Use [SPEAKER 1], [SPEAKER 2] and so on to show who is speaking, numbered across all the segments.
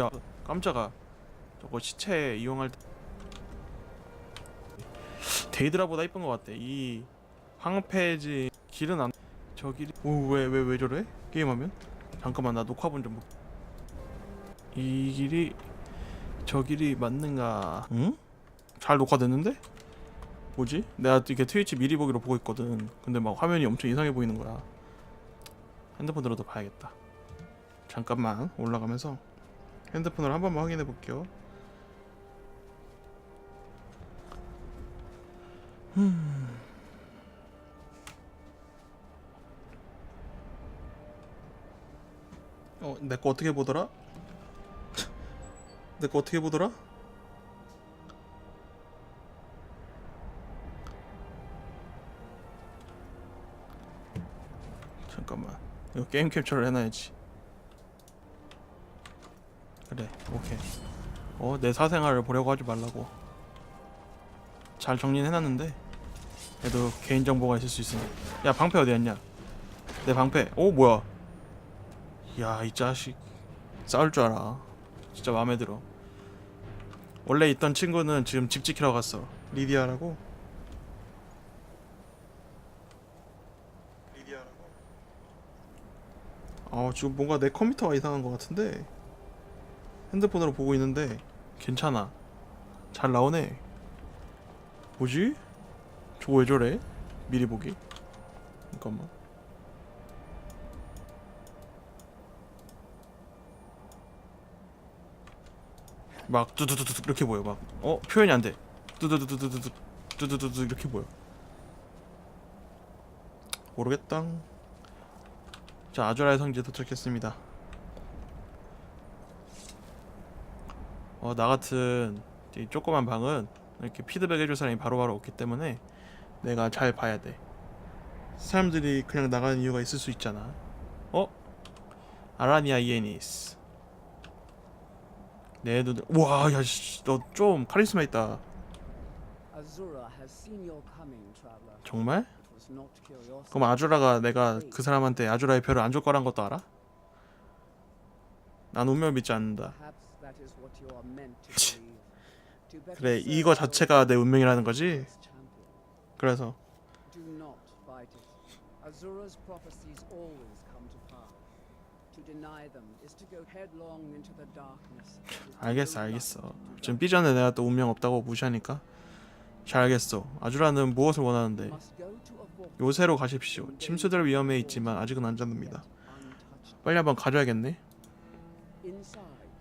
[SPEAKER 1] 야 깜짝아. 저거 시체 이용할 때 데이드라보다 이쁜 것 같아. 이 황폐지 길은 안저 길이 오왜 왜 왜 저래? 게임하면? 잠깐만 나 녹화본 좀 볼게 이 길이 저 길이 맞는가? 응? 잘 녹화됐는데? 뭐지? 내가 이게 트위치 미리 보기로 보고 있거든. 근데 막 화면이 엄청 이상해 보이는 거야. 핸드폰으로도 봐야겠다. 잠깐만 올라가면서 핸드폰으로 한 번만 확인해 볼게요. 음. 어, 내 거 어떻게 보더라? 내 거 어떻게 보더라? 잠깐만. 이거 게임 캡처를 해놔야지. 그래 오케이. 어 내 사생활을 보려고 하지 말라고. 잘 정리는 해놨는데 그래도 개인정보가 있을 수 있으니. 야 방패 어디였냐? 내 방패. 오 뭐야? 야 이 자식. 싸울 줄 알아. 진짜 마음에 들어. 원래 있던 친구는 지금 집 지키러 갔어. 리디아라고? 리디아라고. 아 지금 뭔가 내 컴퓨터가 이상한 것 같은데 핸드폰으로 보고 있는데 괜찮아. 잘 나오네. 뭐지? 저거 왜 저래? 미리 보기. 잠깐만. 막 뚜두두두 이렇게 보여 막. 어? 표현이 안돼. 뚜두두두두두 뚜두두두 이렇게 보여. 모르겠다 자 아주라의 성지에 도착했습니다 어, 나 같은 이 조그만 방은 이렇게 피드백 해줄 사람이 바로바로 없기 때문에 내가 잘 봐야 돼. 사람들이 그냥 나가는 이유가 있을 수 있잖아. 어? 아라니아 이에니스. 내 눈을 우와 야 너 좀 카리스마 있다. 정말? 그럼 아주라가 내가 그 사람한테 아주라의 별을 안 줄 거란 것도 알아? 난 운명 믿지 않는다. 그래 이거 자체가 내 운명이라는 거지. 그래서.
[SPEAKER 2] Azura's prophecies always come to pass. To deny them is to go headlong into the darkness.
[SPEAKER 1] 알겠어 알겠어 지금. 삐전에 내가 또 운명 없다고 무시하니까 잘 알겠어 아주라는 무엇을 원하는데 요새로 가십시오 침수될 위험에 있지만 아직은 안전합니다. 빨리 한번 가져야겠네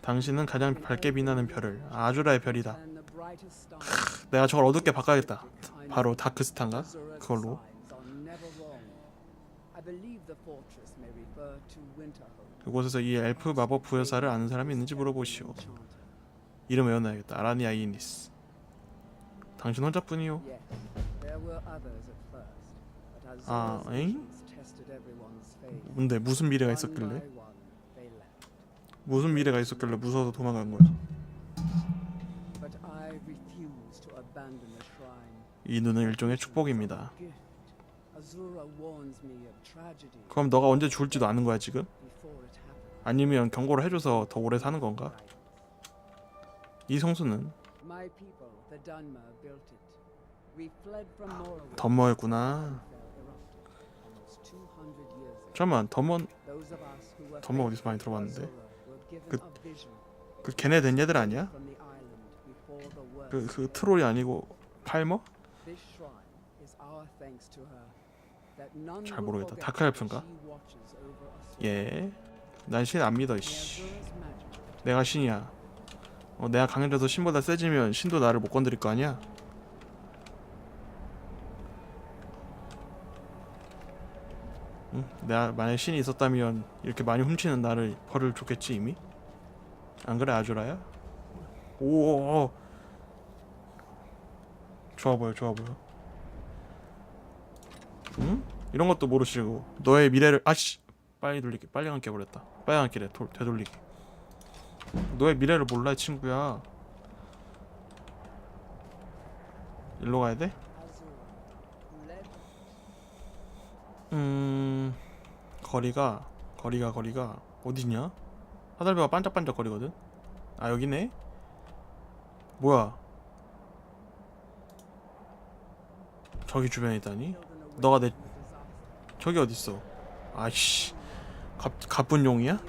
[SPEAKER 1] 당신은 가장 밝게 빛나는 별을 아, 아주라의 별이다 내가 저걸 어둡게 바꿔야겠다 바로 다크스탄가 그걸로. 그곳에서 이 엘프 마법 부여사를 아는 사람이 있는지 물어보시오. 이름 외워놔야겠다 아라니 아이니스 당신 혼자뿐이요 아, 엥?
[SPEAKER 2] faith.
[SPEAKER 1] 근데 무슨 미래가 있었길래 무슨 미래가 있었길래 무서워서 도망간
[SPEAKER 2] shrine.
[SPEAKER 1] 이 눈은 일종의 축복입니다 그럼 너가 언제 죽을지도 아는 거야 지금? 아니면 경고를 해줘서 더 오래 사는 건가? 이 성수는. 덤머였구나.
[SPEAKER 2] Almost 200 years ago.
[SPEAKER 1] 잠깐만 덤머 덤머 어디서 많이 들어봤는데? 그- 그 걔네 된 얘들 아니야? 그 그 트롤이 아니고 팔머? 잘 모르겠다.
[SPEAKER 2] forget
[SPEAKER 1] 다크
[SPEAKER 2] that
[SPEAKER 1] 엘프인가?
[SPEAKER 2] she watches over us all.
[SPEAKER 1] 예. 난 신 안 믿어. 씨. 내가 신이야. 어, 내가 강해져서 신보다 세지면 신도 나를 못 건드릴 거 아니야? 응? 내가 만약 신이 있었다면 이렇게 많이 훔치는 나를 벌을 줬겠지 이미? 안 그래 아주라야? 오. 좋아 보여, 좋아 보여. 응? 이런 것도 모르시고 너의 미래를 아씨 빨리 돌리기 빨리 감게 버렸다. 빨리 감기래 되돌리기. 너의 미래를 몰라 이 친구야. 일로 가야 돼? 음 거리가 거리가 거리가 어디냐? 화살표가 반짝반짝거리거든? 아 여기네? 뭐야? 저기 주변에 있다니? 너가 내. 저기 어딨어? 아이씨 갑, 가쁜 용이야?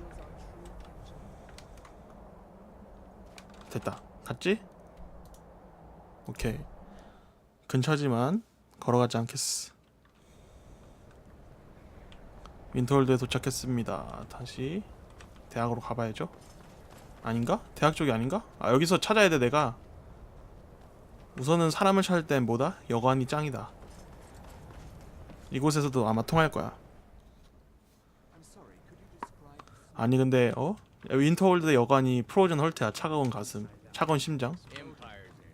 [SPEAKER 1] 됐다. 갔지? 오케이. 근처지만 걸어가지 않겠어. 윈터월드에 도착했습니다. 다시 대학으로 가봐야죠 아닌가? 대학 쪽이 아닌가? 아 여기서 찾아야 돼 내가 우선은 사람을 찾을 땐 뭐다? 여관이 짱이다 이곳에서도 아마 통할 거야 아니 근데 어? 윈터월드 여관이 프로즌 헐트야 차가운 가슴 차가운 심장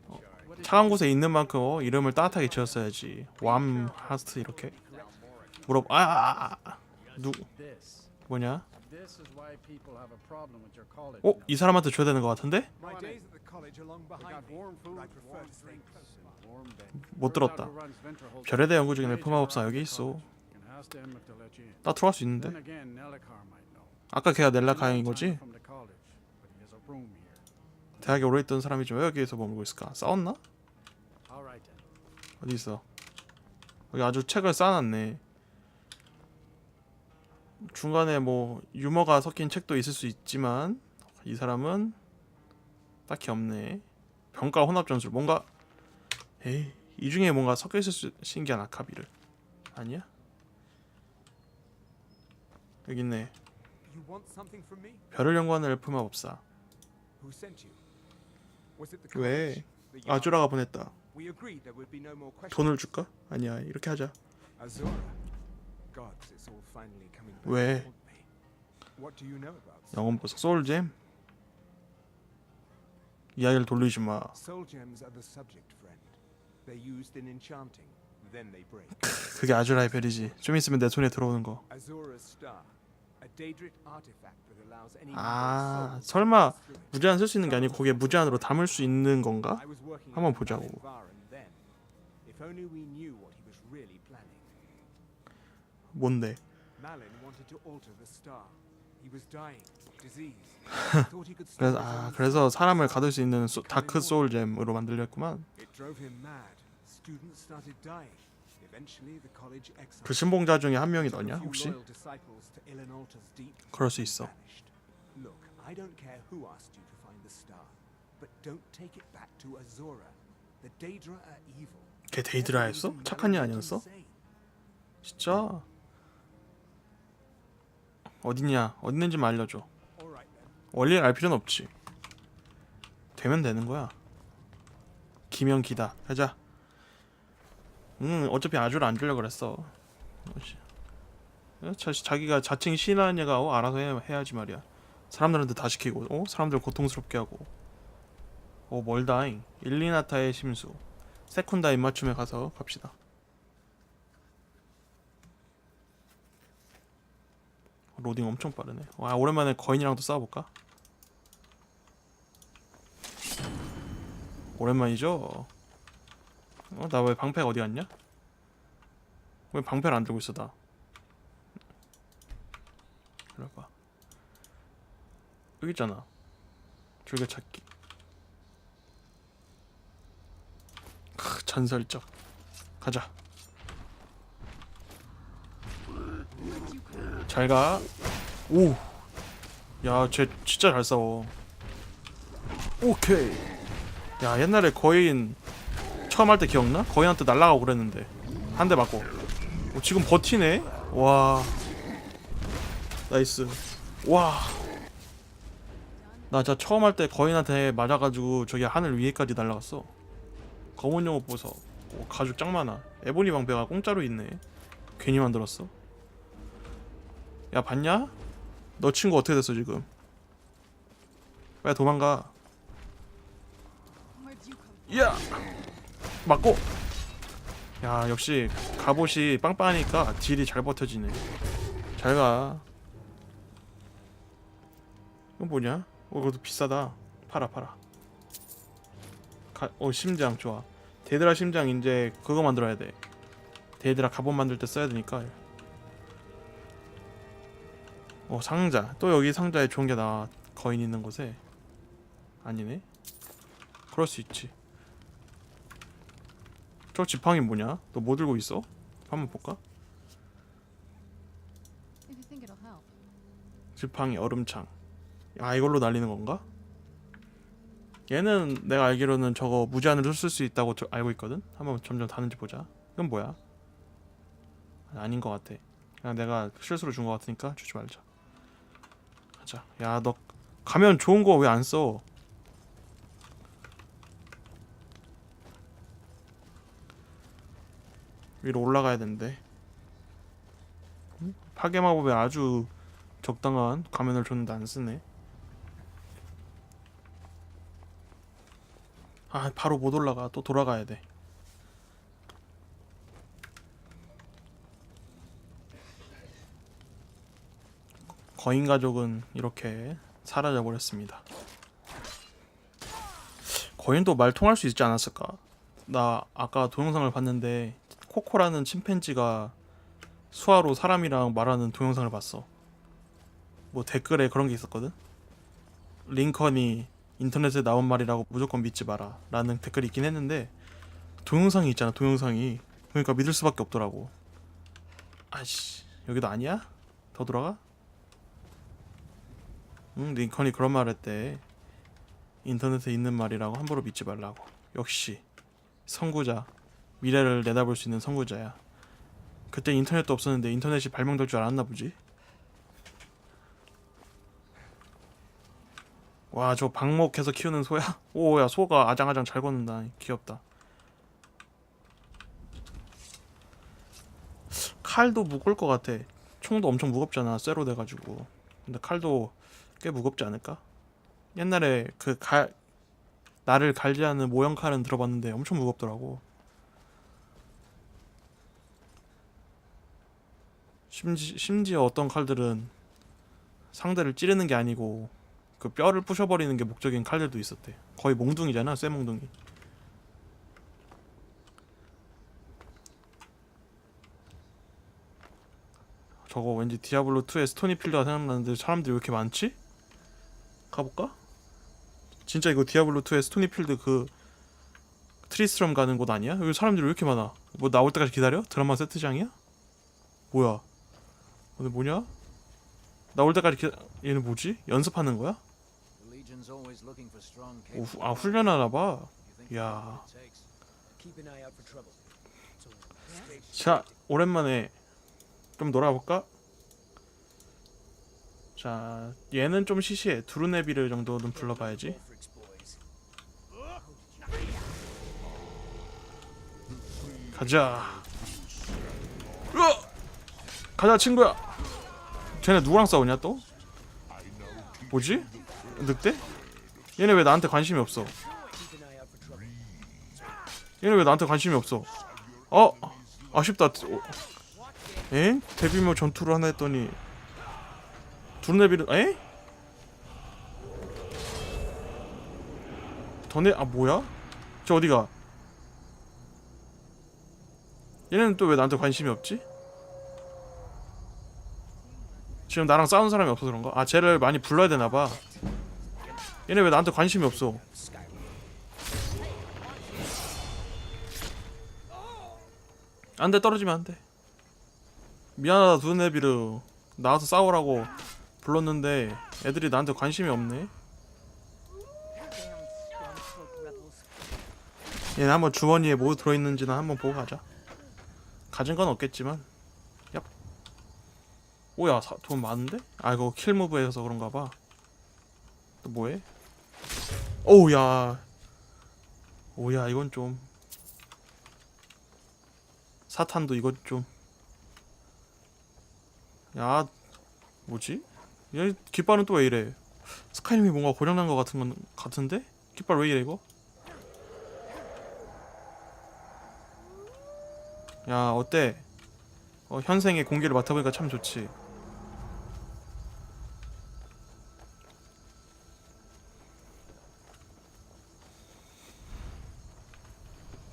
[SPEAKER 1] 어, 차가운 곳에 있는 만큼 어, 이름을 따뜻하게 지었어야지 왬 하스트 이렇게 물어 아, 아, 아. 누
[SPEAKER 3] This.
[SPEAKER 1] 뭐냐?
[SPEAKER 3] This is why people have a problem with your college.
[SPEAKER 1] 어? 이 사람한테 줘야 되는 것 같은데? 못 들었다
[SPEAKER 3] who runs Winterhold
[SPEAKER 1] 별에 대한 연구 헬프마법사
[SPEAKER 3] Arts
[SPEAKER 1] 여기 있어. 나 들어갈 수 있는데. 아까 걔가
[SPEAKER 3] He
[SPEAKER 1] 넬라
[SPEAKER 3] knows
[SPEAKER 1] 가양인
[SPEAKER 3] time
[SPEAKER 1] 거지? 대학에 오래 있던 사람이지 왜 여기에서 머물고 있을까? 싸웠나? 어디 있어? 여기 아주 책을 쌓아놨네 중간에 뭐 유머가 섞인 책도 있을 수 있지만 이 사람은 딱히 없네 병가 혼합 전술 뭔가 에이 이 중에 뭔가 섞여 있을 수 신기한 아카비를 아니야? 여기 있네? 별을 연구하는 엘프 마 법사
[SPEAKER 4] Who sent you? Was it the
[SPEAKER 1] 왜? 아주라가 보냈다. 돈을 줄까? 아니야 이렇게 하자 왜?
[SPEAKER 4] to haunt me. What do you know about soul?
[SPEAKER 1] 영혼 보석 소울잼 이야기를 돌리지 마
[SPEAKER 4] Soul gems are the subject, friend. They're used in enchanting. Then they break.
[SPEAKER 1] 그게 아주라의 별이지 좀 있으면 내 손에 들어오는 거 아, 설마. 무제한 쓸 수 있는 게 아니고 거기에 무제한으로 담을 수 있는 건가? 한번 보자고.
[SPEAKER 4] Stop
[SPEAKER 1] 그래서 아 그래서. 사람을 가둘 수 있는 소, 다크 소울 잼으로 만들려 했구만
[SPEAKER 4] It drove him mad. Students started dying. Eventually, the college exiled.
[SPEAKER 1] 그 신봉자 중에 한 명이 너냐 혹시? 그럴 수 있어. 걔 데이드라였어? 착한 애 아니었어? 진짜? 어딨냐? 어딨는지 만 알려줘.
[SPEAKER 4] All right then.
[SPEAKER 1] 원리를 알 필요는 없지. 되면 되는 거야. 기면 기다. 가자. 응 어차피 아주를 안 주려고 그랬어. 어, 자, 자기가 자칭 신한 애가 어, 알아서 해, 해야지 말이야. 사람들한테 다 시키고 어? 사람들 고통스럽게 하고. 어 멀다잉. 일리나타의 심수. 세쿤다 입맞춤에 가서 갑시다 로딩 엄청 빠르네 와 오랜만에 거인이랑도 싸워볼까? 오랜만이죠? 어? 나 왜 방패가 어디 갔냐? 왜 방패를 안 들고 있어 나? 그래봐 여기 있잖아 줄겨찾기 크, 전설적 가자 잘가 오! 야, 쟤 진짜 잘 싸워. 오케이. 야, 옛날에 거인 처음 할 때 기억나? 거인한테 날라가고 그랬는데 한 대 맞고. 오, 지금 버티네. 와. 나이스. 와. 나 진짜 처음 할 때 거인한테 맞아가지고 저기 하늘 위에까지 날라갔어. 검은 용어 보석. 오, 가죽 짱 많아. 에보니 방패가 공짜로 있네. 괜히 만들었어. 야 봤냐? 너 친구 어떻게 됐어 지금? 빨리 도망가. 야 맞고. 야 역시 갑옷이 빵빵하니까 딜이 잘 버텨지네. 잘 가. 이거 뭐냐? 어 이것도 비싸다. 팔아 팔아. 가, 어 심장 좋아. 데드라 심장 이제 그거 만들어야 돼. 데드라 갑옷 만들 때 써야 되니까. 어 상자. 또 여기 상자에 좋은 게 나와 거인 있는 곳에. 아니네. 그럴 수 있지. 저 지팡이 뭐냐? 너 뭐 들고 있어? 한번 볼까. 지팡이 얼음창. 아 이걸로 날리는 건가? 얘는 내가 알기로는 저거 무제한으로 쓸 수 있다고 저- 알고 있거든? 한번 점점 다는지 보자. 이건 뭐야? 아닌 것 같아. 그냥 내가 실수로 준 것 같으니까 주지 말자 가자 야 너 가면 좋은 거 왜 안 써? 위로 올라가야 응? 파괴 마법에 아주 적당한 가면을 줬는데 안 쓰네 아 바로 못 올라가 또 돌아가야 돼 거인 가족은 이렇게 사라져 버렸습니다. 거인도 말 통할 수 있지 않았을까? 나 아까 동영상을 봤는데 코코라는 침팬지가 수화로 사람이랑 말하는 동영상을 봤어. 뭐 댓글에 그런 게 있었거든. 링컨이 인터넷에 나온 말이라고 무조건 믿지 마라 라는 댓글이 있긴 했는데 동영상이 있잖아 동영상이 그러니까 믿을 수밖에 없더라고 아씨 여기도 아니야? 더 돌아가? 응, 링컨이 그런 말 했대. 인터넷에 있는 말이라고 함부로 믿지 말라고. 역시 선구자. 미래를 내다볼 수 있는 선구자야. 그때 인터넷도 없었는데 인터넷이 발명될 줄 알았나 보지. 와, 저 방목해서 키우는 소야? 오, 야, 소가 아장아장 잘 걷는다. 귀엽다. 칼도 무거울 것 같아. 총도 엄청 무겁잖아. 쇠로 돼가지고. 근데 칼도 꽤 무겁지 않을까? 옛날에 그 갈 나를 갈지 않는 모형 칼은 들어봤는데 엄청 무겁더라고. 심지, 심지어 어떤 칼들은 상대를 찌르는 게 아니고 그 뼈를 부셔버리는 게 목적인 칼들도 있었대. 거의 몽둥이잖아, 쇠 몽둥이. 저거 왠지 디아블로 2의 스토니 필드가 생각나는데 사람들이 왜 이렇게 많지? 가볼까? 진짜 이거 디아블로 2의 스토니필드 그 트리스트럼 가는 곳 아니야? 여기 사람들이 왜 이렇게 많아? 뭐 나올 때까지 기다려? 드라마 세트장이야? 뭐야? 오늘 뭐냐? 나올 때까지 기... 얘는 뭐지? 연습하는 거야? 오, 후- 아 훈련하나 봐. 야. 자, 오랜만에 좀 놀아볼까? 자, 얘는 좀 시시해. 두루네비를 정도는 불러봐야지. 가자. 으아! 가자, 친구야. 쟤네 누구랑 싸우냐 또? 뭐지? 늑대? 얘네 왜 나한테 관심이 없어? 얘네 왜 나한테 관심이 없어? 어? 아쉽다. 어. 에? 데뷔묘 전투를 하나 했더니 두루네비를 에? 더네 아 뭐야? 저 어디가? 얘는 또 왜 나한테 관심이 없지? 지금 나랑 싸운 사람이 없어서 그런가? 아 쟤를 많이 불러야 되나봐 얘네 왜 나한테 관심이 없어 안돼 떨어지면 안돼 미안하다 두네비르 나와서 싸우라고 불렀는데 애들이 나한테 관심이 없네. 얘는 한번 주머니에 뭐 들어있는지는 한번 보고 가자 가진 건 없겠지만 얍 오야 사- 돈 많은데? 아 이거 킬무브에서 그런가 봐또 뭐해? 오우야 오야 이건 좀 사탄도 이건 좀 야, 뭐지? 얘 깃발은 또 왜 이래? 스카이림이 뭔가 고장난 것 같은 건 같은데? 깃발 왜 이래 이거? 야 어때? 어, 현생의 공기를 맡아보니까 참 좋지.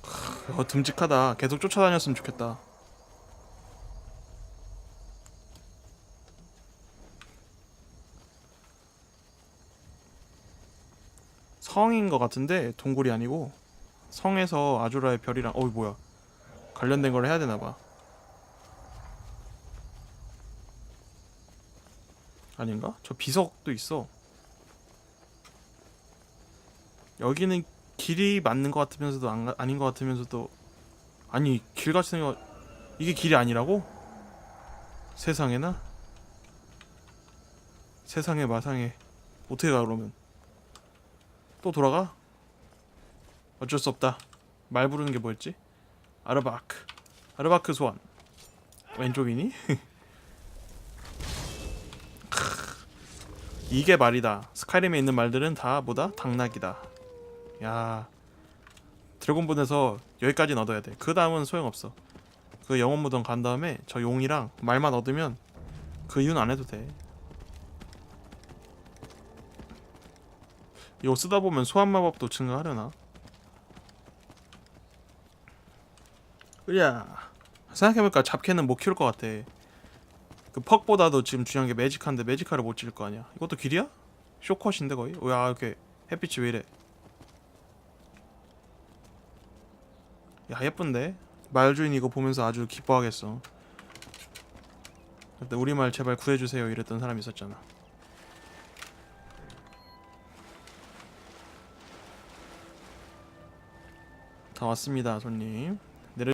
[SPEAKER 1] 크, 어, 듬직하다. 계속 쫓아다녔으면 좋겠다. 성인 것 같은데 동굴이 아니고 성에서 아주라의 별이랑 어이 뭐야 관련된 걸 해야 되나 봐. 아닌가? 저 비석도 있어. 여기는 길이 맞는 것 같으면서도 안, 가- 아닌 것 같으면서도 아니 길같이 생겨 이게 길이 아니라고? 세상에나? 세상에 마상에 어떻게 가 그러면 또 돌아가? 어쩔 수 없다 말 부르는 게 뭐였지? 아르바크 아르바크 소환 왼쪽이니? 크. 이게 말이다 스카이림에 있는 말들은 다 뭐다? 당나귀다 야 드래곤본에서 여기까지는 얻어야 돼 그 다음은 소용없어 그 영혼 무덤 간 다음에 저 용이랑 말만 얻으면 그 이유는 안 해도 돼 이거 쓰다 보면 소환 마법도 증가하려나? 으야 생각해보니까 잡캐는 못 키울 것 같아 그 퍽보다도 지금 중요한 게 매직한데 매직카를 못 지을 거 아니야 이것도 길이야? 쇼컷인데 거의? 야 이렇게 햇빛이 왜 이래 야 예쁜데? 말주인 이거 보면서 아주 기뻐하겠어 그때 우리말 제발 구해주세요 이랬던 사람이 있었잖아 다 왔습니다 손님